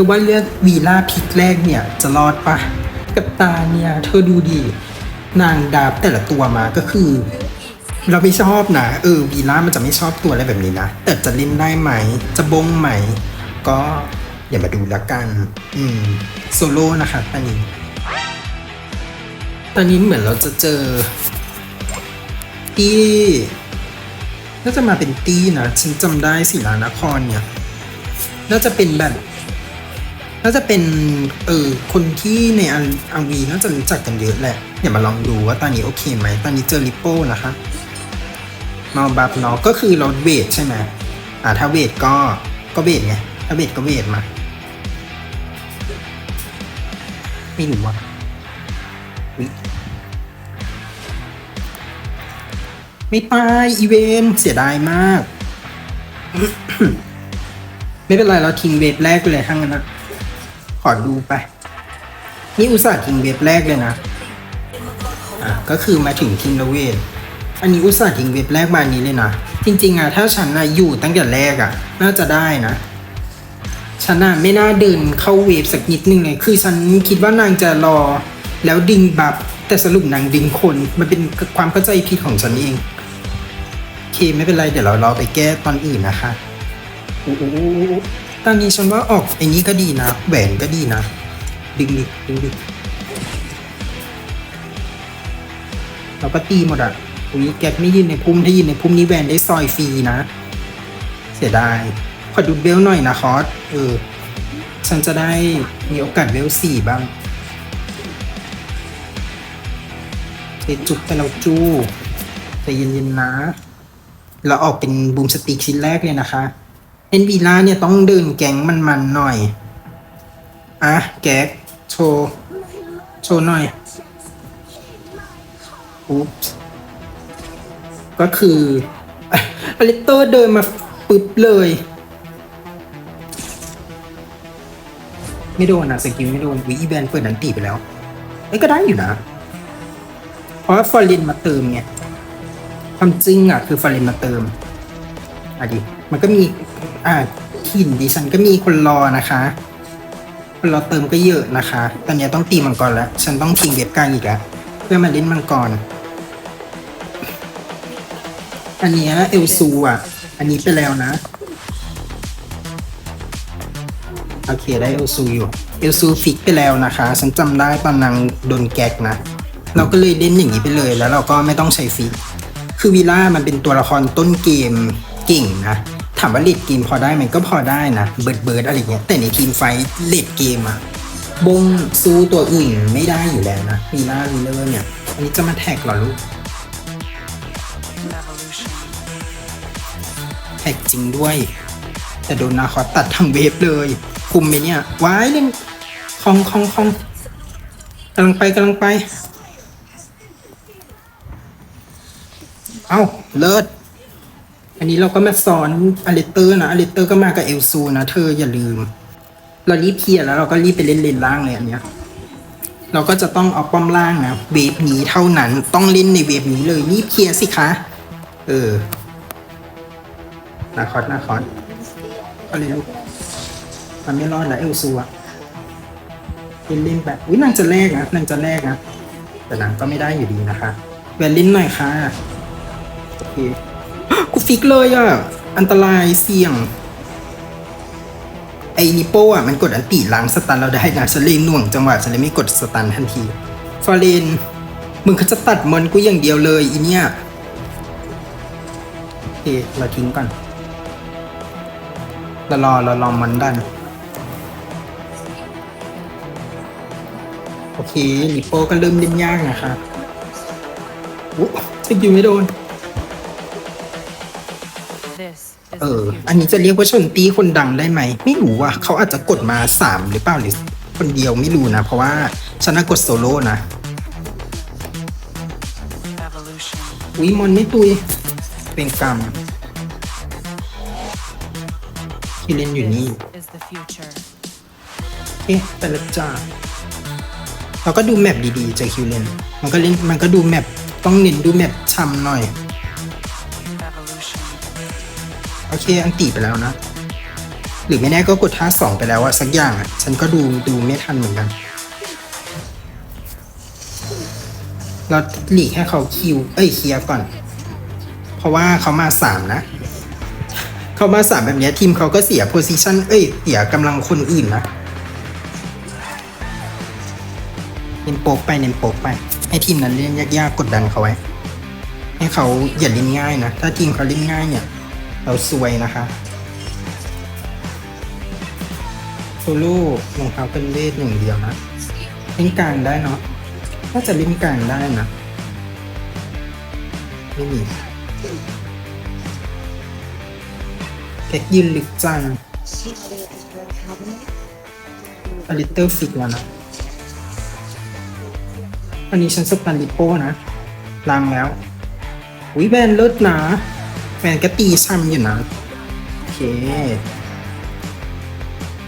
อว่าเลือกวีล่าพิกแรกเนี่ยจะรอดปะกับตาเนี่ยเธอดูดินางดาบแต่ละตัวมาก็คือ เราไม่ชอบนะ เออวีล่ามันจะไม่ชอบตัวอะไรแบบนี้นะ แต่จะเล่นได้ไหม จะบงไหม ก็อย่ามาดูแล้วกัน อืมโซโล่นะคะตอนนี้ ตอนนี้เหมือนเราจะเจอตี้น่าจะมาเป็นตี้นะ ฉันจำได้สิลานครเนี่ย น่าจะเป็นแบบ น่าจะเป็นเออคนที่ในอันอังวีน่าจะรู้จักกันเยอะแหละเดี๋ยวมาลองดูว่าตอนนี้โอเคไหมตอนนี้เจอริปโป้นะคะมาบับเนาะก็คือเราเวทใช่ไหมอ่าถ้าเวทก็ก็เวทไงถ้าเวทก็เวทมาไม่รู้ว่าไม่ตายอีเวนเสียดายมาก ไม่เป็นไรเราทิ้งเวฟแรกไปเลยทั้งนั้นนะ ขอดูไป นี่อุตส่าห์ทิ้งเวฟแรกเลยนะ อะ ก็คือมาถึงทิ้งแล้วเวทอันนี้อุตส่าห์ทิ้งเวฟแรกมาอันนี้เลยนะ จริง ๆอะถ้าฉันอะอยู่ตั้งแต่แรกอะน่าจะได้นะ ฉันน่ะไม่น่าเดินเข้าเวฟสักนิดนึงเลย คือฉันคิดว่านางจะรอ แล้วดึงบัฟแต่สรุปนางดึงคน มันเป็นความเข้าใจผิดของฉันเองโอเคไม่เป็นไรเดี๋ยวเรารอไปแก้ตอนอื่นนะคะโอ้ ตอนนี้ฉันว่าออกไอ้นี้ก็ดีนะ แหวนก็ดีนะ ดึงดิดึงดิเราก็ตีหมดอะอุ้ยแก๊กไม่ยืนในพุ่มถ้ายืนในพุ่มนี้แหวนได้ซอยฟรีนะ เสียดาย ขอดูเบลหน่อยนะคอสเออ ฉันจะได้มีโอกาสเบลสี่บ้างเทจุกไปเราจู้ใจเย็นๆนะ เราออกเป็นบูมสติกชิ้นแรกเลยนะคะ เอ็นวีล่าเนี่ยต้องเดินแก๊งมันๆหน่อย อะ แก๊กโชว์โชว์หน่อยอุ๊บก็คืออลิเตอร์เดินมาปึ๊บเลย ไม่โดนนะสกิลไม่โดนวิอีแบนเปิดดันตีไปแล้วเอ้ยก็ได้อยู่นะ เพราะฟอร์เรนมาเติมไงความจริงอะ คือฟอร์เรนมาเติมอะดิมันก็มี อ่าถิ่นดิฉันก็มีคนรอนะคะ คนรอเติมก็เยอะนะคะ ตอนนี้ต้องตีมังกรแล้ว ฉันต้องทิ้งเว็บกลางอีกแล้ว เพื่อมาเล่นมังกร อันเนี้ยเอลซูอะ อันนี้ไปแล้วนะ โอเคได้เอลซูอยู่ เอลซูฟิกไปแล้วนะคะ ฉันจำได้ตอนนางโดนแก๊กนะ เราก็เลยเล่นอย่างนี้ไปเลย แล้วเราก็ไม่ต้องใช้ฟิก คือวีล่ามันเป็นตัวละครต้นเกมเก่งนะ ถามว่าเลดเกมพอได้ไหมก็พอได้นะ เบิร์ดเบิร์ดอะไรเงี้ยแต่ในทีมไฟเลดเกมอะบงสู้ตัวอื่นไม่ได้อยู่แล้วนะวีล่าวีเลอร์เนี่ยอันนี้จะมาแท็กหรอลูกแท็กจริงด้วย แต่โดนนาคอตัดทั้งเวฟเลย คุมไหมเนี่ยว้ายเล่นคองคองคองกำลังไปกำลังไป เอ้าเลิศ อันนี้เราก็มาสอนอลิเตอร์นะอลิเตอร์ก็มากับเอลซูนะเธออย่าลืม เรารีบเคลียร์แล้วเราก็รีบไปเล่นเลนล่างเลยอันเนี้ย เราก็จะต้องเอาป้อมล่างนะเวฟนี้เท่านั้นต้องเล่นในเวฟนี้เลยรีบเคลียร์สิคะ เออนาคอสนาคอสก็เลยลูกมันไม่รอดแล้วเอลซูอะเล่นเล่นแบบอุ้ยนางจะแลกนะนางจะแลกนะแต่นางก็ไม่ได้อยู่ดีนะคะแวนลิ้นหน่อยค่ะโอเค ฟิกเลยอะ อันตรายเสี่ยง ไอ้นิโป้อะ มันกดอันตีล้างสตันเราได้นะฉันเลยหน่วงจังหวะฉันเลยไม่กดสตันทันทีฟอร์เรน มึงเขาจะตัดมอนกูอย่างเดียวเลยอีเนี่ยโอเคเราทิ้งก่อนเรารอเรารอมันดันโอเคลิโป้ก็เริ่มเล่นยากนะคะอุ๊ยสกิลไม่โดน เออ the future. อันนี้จะเรียกว่าชนตีคนดังได้ไหม ไม่รู้ว่ะเขาอาจจะกดมาสามหรือเปล่าหรือคนเดียวไม่รู้นะ เพราะว่าฉันน่ะกดโซโล่นะ Evolution. อุ้ยมอนไม่ตุย เป็นกรรมที่เล่นอยู่นี่ This is the future. เอ๊ะแต่ละจ้าเราก็ดูแมปดีๆจากคิวเลนมันก็เล่นมันก็ดูแมปต้องเน้นดูแมปช้ำหน่อย โอเค อันตีไปแล้วนะ หรือไม่แน่ก็กดท่าสองไปแล้วอะสักอย่างอะฉันก็ดูดูไม่ทันเหมือนกัน เราหลีกให้เขาคิว เอ้ยเคลียร์ก่อน เพราะว่าเขามาสามนะ เขามาสามแบบนี้ทีมเขาก็เสียโพซิชันเอ้ย เสียกำลังคนอื่นนะเน้นโป๊กไปเน้นโป๊กไป ให้ทีมนั้นเล่นยากๆกดดันเขาไว้ ให้เขาอย่าเล่นง่ายนะ ถ้าทีมเขาเล่นง่ายเนี่ย เราซวยนะคะโซโล่รองเท้าเป็นเวทหนึ่งเดียวนะเล่นกลางได้เนาะน่าจะเล่นกลางได้นะ ไม่มีแท็กยืนลึกจังอลิเตอร์ฟิกแล้วนะอันนี้ฉันสตันลิโป้นะล้างแล้ว อุ้ยแบนเลิศนะ แบนก็ตีซ้ำอยู่นะ โอเค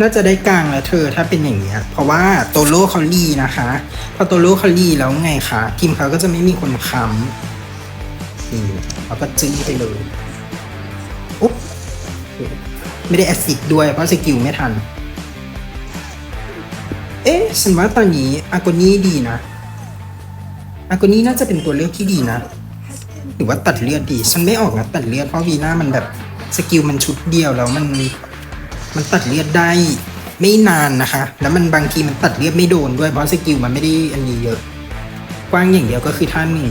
น่าจะได้กลางแล้วเธอถ้าเป็นอย่างเงี้ย เพราะว่าโตโร่เขาลีนะคะ พอโตโร่เขาลีแล้วไงคะทีมเขาก็จะไม่มีคนค้ำนี่เขาก็จื้ไปเลยอุ๊บไม่ได้แอสซิดด้วยเพราะสกิลไม่ทัน เอ๊ะฉันว่าตอนนี้อากนี่ดีนะอากนี่น่าจะเป็นตัวเลือกที่ดีนะ หรือว่าตัดเลือดดี ฉันไม่ออกนะตัดเลือดเพราะวีน่ามันแบบสกิลมันชุดเดียวแล้วมันมันตัดเลือดได้ไม่นานนะคะ แล้วมันบางทีมันตัดเลือดไม่โดนด้วยเพราะสกิลมันไม่ได้อันนี้เยอะ กว้างอย่างเดียวก็คือท่าหนึ่ง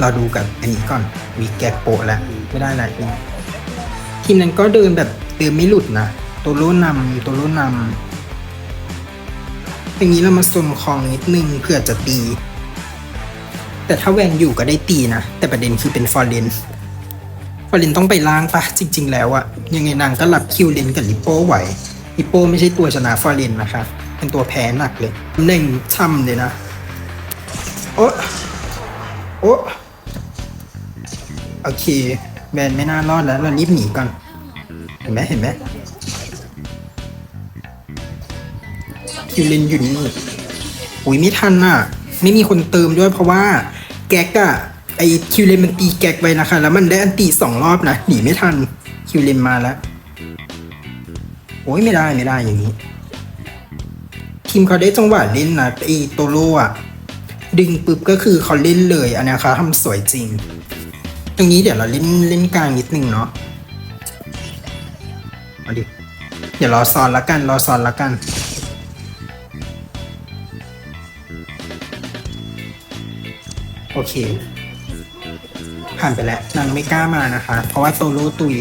เราดูกับอันนี้ก่อนวีแกกโปะแล้วไม่ได้อะไรทีมนั้นก็เดินแบบเดินไม่หลุดนะตัวโล่นำตัวโล่นำอย่างนี้เรามาสนคองนิดนึงเพื่อจะตี แต่ถ้าแวนอยู่ก็ได้ตีนะ แต่ประเด็นคือเป็นฟอร์เรนฟอร์เรนต้องไปล้างปะจริง ๆ แล้วอะยังไงนางก็รับคิวเลนกับลิโป้ไหวลิโป้ไม่ใช่ตัวชนะฟอร์เรนนะคะ เป็นตัวแพ้หนักเลยหนึ่งช่ำเลยนะ โอ้โอ้โอเค แบนไม่น่ารอดแล้วเรารีบหนีก่อน เห็นไหมเห็นไหมคิวเลนอยู่นี่อุ้ยไม่ทันอะ ไม่มีคนเติมด้วยเพราะว่าแก๊กอะไอคิวเลนมันตีแก๊กไว้นะคะ แล้วมันได้อันตีสองรอบนะหนีไม่ทันคิวเลนมาแล้ว โอ้ยไม่ได้ไม่ได้อย่างนี้ ทีมเขาได้จังหวะเล่นนะไอโตโร่อะดึงปุ๊บก็คือเขาเล่นเลยอันนี้เขาทำสวยจริง ตรงนี้เดี๋ยวเราเล่นเล่นกลางนิดนึงเนาะเอาดิเดี๋ยวรอซ้อนละกันรอซ้อนละกัน โอเค ผ่านไปแล้วนางไม่กล้ามานะคะ เพราะว่าโซโล่ตุย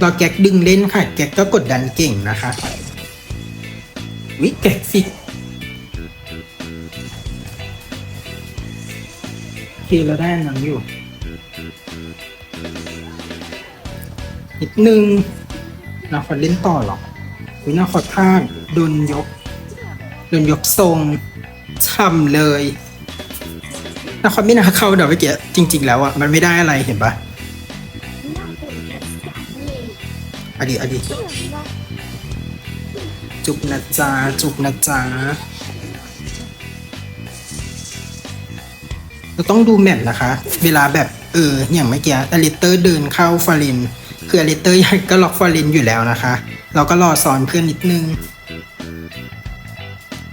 เราแก๊กดึงเล่นค่ะ แก๊กก็กดดันเก่งนะคะวิแก๊กฟิโอเคเราได้นังอยู่นิดนึงนาขอเล่นต่อหรอวินาขอท่าโดนยก โดนยกทรงช่ำเลย นาคอไม่น่าเข้าเดี๋ยวเมื่อกี้จริง ๆ แล้วอะมันไม่ได้อะไรเห็นปะอดีอดีจุกนะจ๊ะจุกนะจ๊ะเราต้องดูแมทนะคะ เวลาแบบเอออย่างเมื่อกี้อลิเตอร์เดินเข้าฟาริน คืออลิเตอร์ก็ล็อกฟารินอยู่แล้วนะคะ เราก็รอซ้อนเพื่อนนิดนึง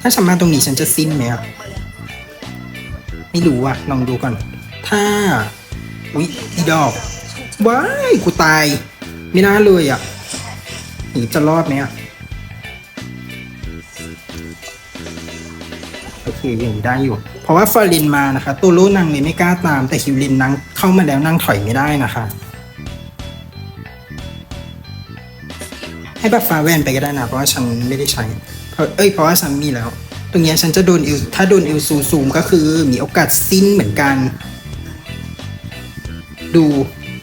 ถ้าฉันมาตรงนี้ฉันจะสิ้นไหมอะ ไม่รู้อะ ลองดูก่อน ถ้า อุ๊ยอีดอกว้ายกูตาย ไม่น่าเลยอะหนีจะรอดไหมอะ โอเคยังได้อยู่ เพราะว่าฟารินมานะคะตัวโลนางเลยไม่กล้าตาม แต่คิวลินนางเข้ามาแล้วนางถอยไม่ได้นะคะ ให้บัฟฟ้าแวนไปก็ได้นะ เพราะว่าฉันไม่ได้ใช้ เอ้ยเพราะว่าฉันมีแล้ว ตรงเนี้ยฉันจะโดนอิลถ้าโดนอิลซูซูมก็คือมีโอกาสสิ้นเหมือนกัน ดู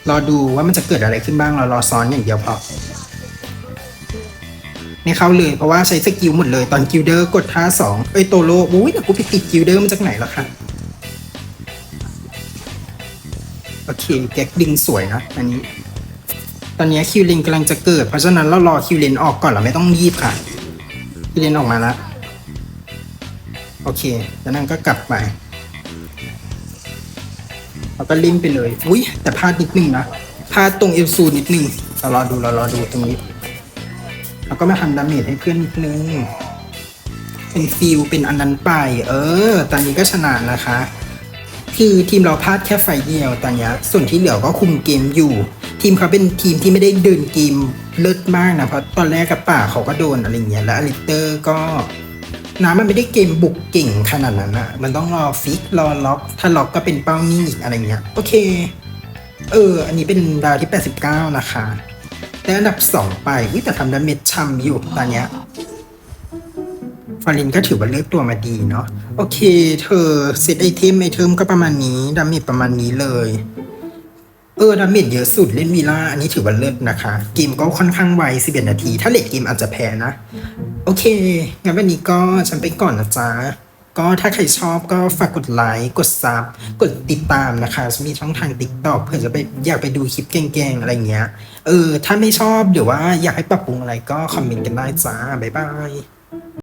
รอดูว่ามันจะเกิดอะไรขึ้นบ้างเรารอซ้อนอย่างเดียวพอไม่เข้าเลยเพราะว่าใช้สกิลหมดเลยตอนกิลเดอร์กดท่าสองเอ้ยโตโลอุ้ยแต่กูไปติดกิลเดอร์มาจากไหนล่ะคะโอเคแก๊กดึงสวยนะอันนี้ตอนนี้คิวเลนกำลังจะเกิดเพราะฉะนั้นเรารอคิวเลนออกก่อนเราไม่ต้องรีบค่ะคิวเลนออกมาแล้ว โอเค แล้วนั่นก็กลับไปเราก็ลิ้มไปเลย อุ้ยแต่พลาดนิดนึงนะพลาดตรงเอลซูนิดนึงเรารอดูเรารอดูตรงนี้เราก็มาทำดาเมจให้เพื่อนนิดนึง เป็นฟิลเป็นอันนั้นไป เออ ตอนนี้ก็ชนะนะคะ คือทีมเราพลาดแค่ไฟเดียวตอนนี้ส่วนที่เหลือก็คุมเกมอยู่ ทีมเขาเป็นทีมที่ไม่ได้เดินเกมเลิศมากนะ เพราะตอนแรกกับป่าเขาก็โดนอะไรเงี้ย แล้วอลิเตอร์ก็ น้ำมันไม่ได้เกมบุกเก่งขนาดนั้นอะมันต้องรอฟิกรอล็อกถ้าล็อกก็เป็นเป้านิ่งอีกอะไรเงี้ยโอเค เออ อันนี้เป็นดาวที่ 89 นะคะและอันดับ 2 ไปวิแต่ทำดาเมจช่ำอยู่ตอนเนี้ยฟารินก็ถือว่าเลือกตัวมาดีเนาะโอเค เธอเซตไอเทมไอเทมก็ประมาณนี้ดาเมจประมาณนี้เลยเออดาเมจเยอะสุดเล่นวีล่าอันนี้ถือว่าเลิศนะคะ เกมก็ค่อนข้างไว11นาที ถ้าเลทเกมอาจจะแพ้นะ โอเค งั้นวันนี้ก็ฉันไปก่อนนะจ๊ะ ก็ถ้าใครชอบก็ฝากกดไลค์ กดซับ กดติดตามนะคะ มีช่องทางติ๊กต็อกเผื่อจะไปอยากไปดูคลิปแกล้งๆ อะไรเงี้ย เออ ถ้าไม่ชอบหรือว่าอยากให้ปรับปรุงอะไรก็คอมเมนต์กันได้จ้า บ๊ายบาย